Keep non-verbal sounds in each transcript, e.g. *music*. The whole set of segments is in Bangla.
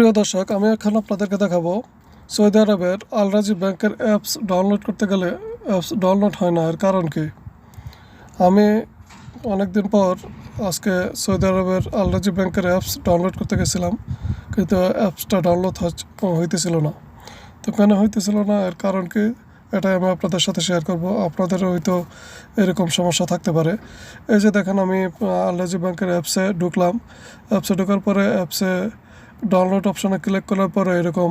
প্রিয় দর্শক, আমি এখন আপনাদেরকে দেখাবো সৌদি আরবের আলরাজি ব্যাংকের অ্যাপস ডাউনলোড করতে গেলে অ্যাপস ডাউনলোড হয় না, এর কারণ কি? আমি অনেক দিন পর আজকে সৌদি আরবের আলরাজি ব্যাংকের অ্যাপস ডাউনলোড করতে গেছিলাম, কিন্তু অ্যাপসটা ডাউনলোড হইতেছিল না। তো কেন হইতেছিল না, এর কারণ কি? এটাই আমি আপনাদের সাথে শেয়ার করব। আপনাদের হয়তো এরকম সমস্যা থাকতে পারে। এই যে দেখেন, আমি আলরাজি ব্যাংকের অ্যাপসে ঢুকলাম। অ্যাপসে ঢোকার পরে অ্যাপসে ডাউনলোড অপশানে ক্লিক করার পরে এরকম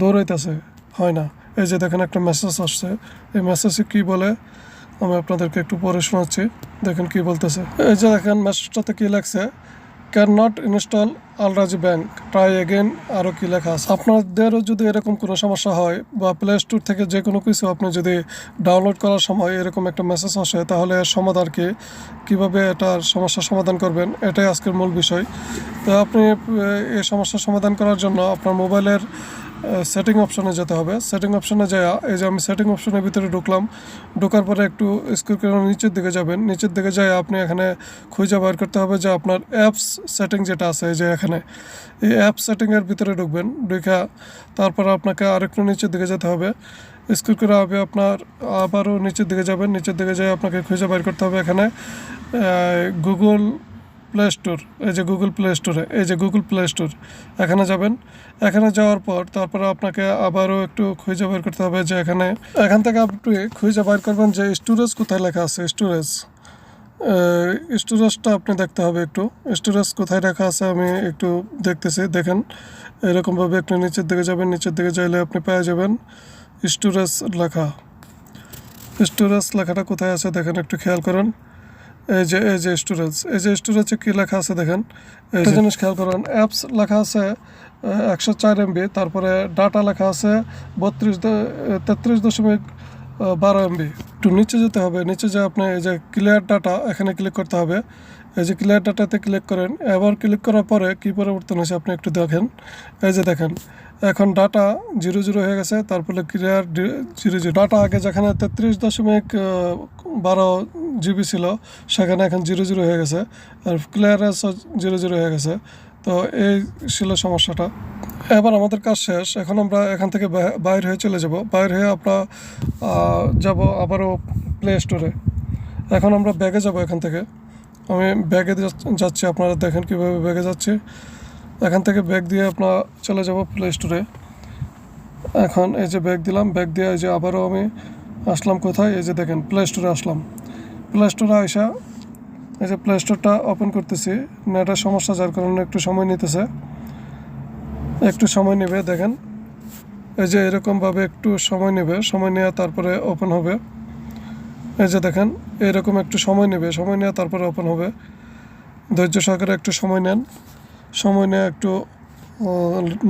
দৌড়াইতেছে, হয় না? এই যে দেখেন একটা মেসেজ আসছে, এই মেসেজে কি বলে? আমি আপনাদেরকে একটু পরে শোনাচ্ছি, দেখেন কি বলতেছে। এই যে দেখেন মেসেজটাতে কি লাগছে can not install Al Rajhi bank try again আরও কি লেখা আছে? আপনাদেরও যদি এরকম কোনো সমস্যা হয় বা প্লে স্টোর থেকে যে কোনো কিছু আপনি যদি ডাউনলোড করার সময় এরকম একটা মেসেজ আসে, তাহলে সমাধান কি কীভাবে এটার সমস্যার সমাধান করবেন? এটাই আজকের মূল বিষয়। তো আপনি এই সমস্যার সমাধান করার জন্য আপনার মোবাইলের সেটিং অপশনে যেতে হবে। সেটিং অপশনে যায় এই যে আমি সেটিং অপশনের ভিতরে ঢুকলাম, ঢোকার পরে একটু স্ক্রল করে নিচের দিকে যাবেন। নিচের দিকে যায় আপনি এখানে খুঁজে বের করতে হবে যে আপনার অ্যাপস সেটিং যেটা আছে, এই যে এখানে এই অ্যাপ সেটিংয়ের ভিতরে ঢুকবেন ঢুকা তারপর আপনাকে আরেকটু নিচের দিকে যেতে হবে। স্কুল করে হবে আপনার আবারও নিচের দিকে যাবেন, নিচের দিকে যায় আপনাকে খুঁজে বের করতে হবে এখানে। গুগল প্লে স্টোর এই যে গুগল প্লে স্টোরে এই যে গুগল প্লে স্টোর এখানে যাবেন। এখানে যাওয়ার পর তারপরে আপনাকে আবারও একটু খুঁজে বের করতে হবে যে এখানে, এখান থেকে আপনি খুঁজে বের করবেন যে স্টোরেজ কোথায় লেখা আছে স্টোরেজ স্টোরেজটা আপনি দেখতে হবে একটু। স্টোরেজ কোথায় রাখা আছে আমি একটু দেখতেছি, দেখেন। এরকমভাবে একটু নিচের দিকে যাবেন, নিচের দিকে যাইলে আপনি পেয়ে যাবেন স্টোরেজ লেখা। স্টোরেজ লেখাটা কোথায় আছে দেখেন, একটু খেয়াল করেন। এই যে এই যে স্টোরেজ এই যে স্টোরেজে কী লেখা আছে দেখেন। একটা জিনিস খেয়াল করেন, অ্যাপস লেখা আছে একশো চার এমবি, তারপরে ডাটা লেখা আছে বত্রিশ তেত্রিশ দশমিক বারো এমবি একটু নিচে যেতে হবে। নিচে যে আপনি এই যে ক্লিয়ার ডাটা এখানে ক্লিক করতে হবে। এই যে ক্লিয়ার ডাটাতে ক্লিক করেন। এবার ক্লিক করার পরে কী পরিবর্তন হয়েছে আপনি একটু দেখেন। এই যে দেখেন, এখন ডাটা জিরো জিরো হয়ে গেছে। তারপরে ক্লিয়ার জিরো জিরো ডাটা আগে যেখানে তেত্রিশ দশমিক বারো জিবি ছিল, সেখানে এখন জিরো জিরো হয়ে গেছে। আর ক্লিয়ারেন্স জিরো জিরো হয়ে গেছে। তো এই ছিল সমস্যাটা। এবার আমাদের কাজ শেষ। এখন আমরা এখান থেকে বাইর হয়ে চলে যাব। বাইর হয়ে আমরা যাব আবারও প্লে স্টোরে এখন আমরা ব্যাগে যাব এখান থেকে। আমি ব্যাগে যাচ্ছি। আপনারা দেখেন কীভাবে ব্যাগে যাচ্ছি। এখান থেকে ব্যাগ দিয়ে আপনার চলে যাব প্লে স্টোরে এখন এই যে ব্যাগ দিলাম ব্যাগ দিয়ে এই যে আবারও আমি আসলাম কোথায়? এই যে দেখেন প্লে স্টোরে আসলাম। প্লে স্টোরে আসা এই যে প্লে স্টোরটা ওপেন করতেছি। নেটের সমস্যা, যার কারণে একটু সময় নিতেছে। একটু সময় নেবে, দেখেন। এই যে এরকমভাবে একটু সময় নেবে, সময় নেওয়া তারপরে ওপেন হবে। এই যে দেখেন, এরকম একটু সময় নেবে, সময় নেওয়া তারপরে ওপেন হবে। ধৈর্য সহকারে একটু সময় নেন। সময় নেওয়া একটু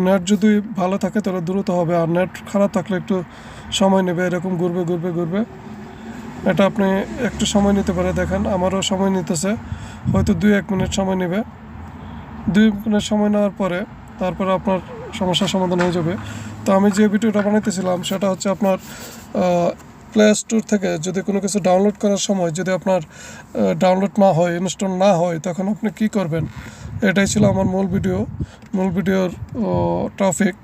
নেট যদি ভালো থাকে তাহলে দ্রুত হবে, আর নেট খারাপ থাকলে একটু সময় নেবে, এরকম ঘুরবে ঘুরবে ঘুরবে। এটা আপনি একটু সময় নিতে পারে, দেখেন, আমারও সময় নিতেছে। হয়তো দুই এক মিনিট সময় নেবে। দুই মিনিট সময় নেওয়ার পরে তারপরে আপনার সমস্যার সমাধান হয়ে যাবে। তো আমি যে ভিডিওটা বানাইতেছিলাম, সেটা হচ্ছে আপনার প্লে স্টোর থেকে যদি কোনো কিছু ডাউনলোড করার সময় যদি আপনার ডাউনলোড না হয় ইনস্টল না হয়, তখন আপনি কি করবেন? এটাই ছিল আমার মূল ভিডিও। মূল ভিডিওর টপিক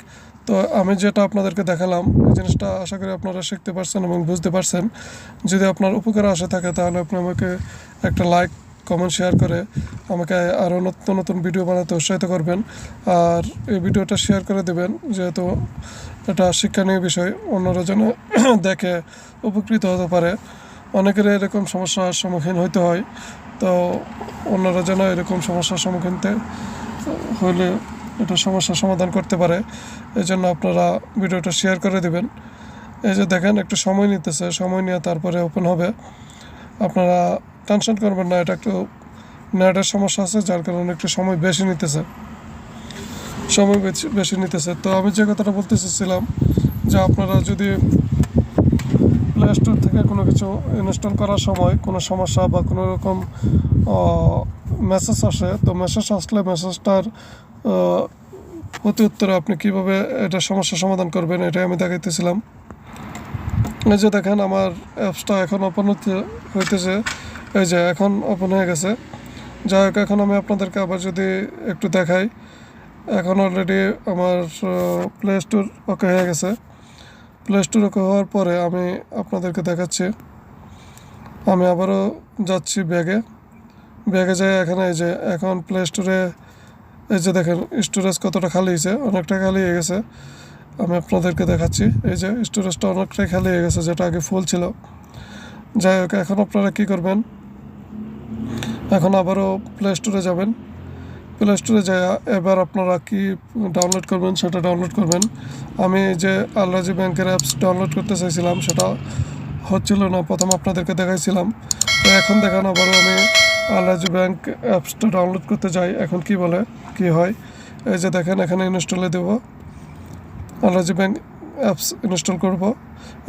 তো আমি যেটা আপনাদেরকে দেখালাম, এই জিনিসটা আশা করি আপনারা শিখতে পারছেন এবং বুঝতে পারছেন। যদি আপনার উপকারে আসে থাকে, তাহলে আপনি আমাকে একটা লাইক কমেন্ট শেয়ার করে আমাকে আরও নতুন নতুন ভিডিও বানাতে উৎসাহিত করবেন। আর এই ভিডিওটা শেয়ার করে দেবেন, যেহেতু এটা শিক্ষণীয় বিষয়, অন্যরা যেন *clears throat* দেখে উপকৃত হতে পারে। অনেকের এরকম সমস্যার সম্মুখীন হইতে হয়, তো অন্যরা যেন এরকম সমস্যার সম্মুখীন হলে এটা সমস্যার সমাধান করতে পারে। এই জন্য আপনারা ভিডিওটা শেয়ার করে দেবেন। এই যে দেখেন, একটু সময় নিতেছে, সময় নিয়ে তারপরে ওপেন হবে। আপনারা টেনশন করবেন না, এটা একটু নেটের সমস্যা আছে, যার কারণে একটু সময় বেশি নিতেছে। সময় বেশি- নিতেছে। তো আমি যে কথাটা বলতে চাচ্ছিলাম যে আপনারা যদি প্লে স্টোর থেকে কোনো কিছু ইনস্টল করার সময় কোনো সমস্যা বা কোনো রকম মেসেজ আসে, তো মেসেজ আসলে মেসেজটার প্রতি উত্তরে আপনি কীভাবে এটা সমস্যার সমাধান করবেন, এটাই আমি দেখাইতেছিলাম। এই যে দেখেন, আমার অ্যাপসটা এখন ওপেন হতে হইতেছে। এই যে এখন ওপেন হয়ে গেছে। যাই হোক, এখন আমি আপনাদেরকে আবার যদি একটু দেখাই। এখন অলরেডি আমার প্লে স্টোর ওকে হয়ে গেছে। প্লে স্টোর ওকে হওয়ার পরে আমি আপনাদেরকে দেখাচ্ছি। আমি আবারও যাচ্ছি ব্যাগে। ব্যাগে যাই এখানে, এই যে এখন প্লে স্টোরে এই যে দেখেন স্টোরেজ কতটা খালি হয়েছে, অনেকটা খালি হয়ে গেছে। আমি আপনাদেরকে দেখাচ্ছি, এই যে স্টোরেজটা অনেকটাই খালি হয়ে গেছে, যেটা আগে ফুল ছিল। যাই হোক, এখন আপনারা কী করবেন? এখন আবারও প্লে স্টোরে যাবেন। প্লে স্টোরে যাই এবার আপনারা কি ডাউনলোড করবেন সেটা ডাউনলোড করবেন। আমি যে আলরাজি ব্যাংকের অ্যাপস ডাউনলোড করতে চাইছিলাম সেটা হচ্ছিল না, প্রথম আপনাদেরকে দেখাইছিলাম। তো এখন দেখান আবারও আমি আলরাজি ব্যাংক অ্যাপসটা ডাউনলোড করতে যাই। এখন কি বলে, কি হয়? এই যে দেখেন, এখানে ইনস্টলে দেবো। আলরাজি ব্যাংক অ্যাপস ইনস্টল করব।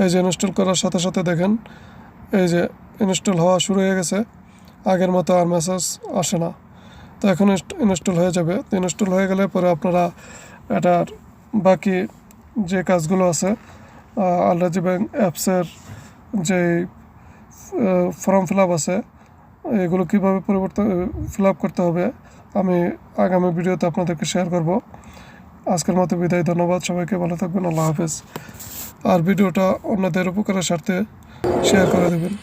এই যে ইনস্টল করার সাথে সাথে দেখেন, এই যে ইনস্টল হওয়া শুরু হয়ে গেছে। আগের মতো আর মেসেজ আসে না। তো এখন ইনস্টল হয়ে যাবে। তো ইনস্টল হয়ে গেলে পরে আপনারা এটার বাকি যে কাজগুলো আছে আলরাজি ব্যাংক অ্যাপসের যে ফর্ম ফিল আপ আছে, এগুলো কীভাবে পরিবর্তন ফিল আপ করতে হবে, আমি আগামী ভিডিওতে আপনাদেরকে শেয়ার করব। আজকের মতো বিদায়, ধন্যবাদ সবাইকে, ভালো থাকবেন, আল্লাহ হাফেজ। আর ভিডিওটা অন্যদের উপকারের স্বার্থে শেয়ার করে দেবেন।